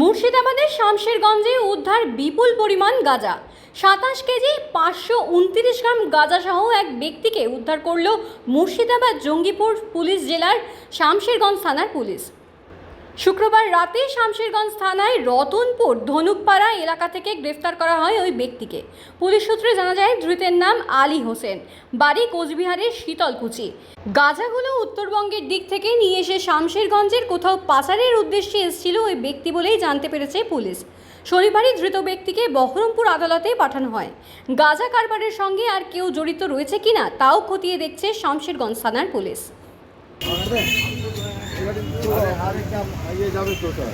মুর্শিদাবাদের শামশেরগঞ্জে উদ্ধার বিপুল পরিমাণ গাঁজা। সাতাশ কেজি পাঁচশো উনত্রিশ গ্রাম গাঁজাসহ এক ব্যক্তিকে উদ্ধার করল মুর্শিদাবাদ জঙ্গিপুর পুলিশ জেলার শামশেরগঞ্জ থানার পুলিশ। শুক্রবার রাতে শামশেরগঞ্জ থানায় রতনপুর ধনুকপাড়া এলাকা থেকে গ্রেফতার করা হয় ওই ব্যক্তিকে। পুলিশ সূত্রে জানা যায়, ধৃতের নাম আলী হোসেন। বাড়ি কোচবিহারের শীতলকুচি। গাঁজাগুলো উত্তরবঙ্গের দিক থেকে নিয়ে এসে শামশেরগঞ্জের কোথাও পাচারের উদ্দেশ্যে এসেছিল ওই ব্যক্তি বলেই জানতে পেরেছে পুলিশ। শনিবারই ধৃত ব্যক্তিকে বহরমপুর আদালতে পাঠানো হয়। গাঁজা কারবারের সঙ্গে আর কেউ জড়িত রয়েছে কিনা, তাও খতিয়ে দেখছে শামশেরগঞ্জ থানার পুলিশ। যাবে তো স্যার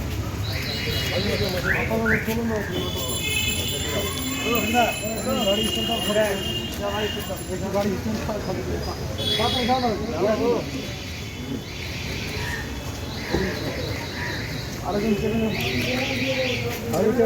আরেকজন চেনে আরেকটা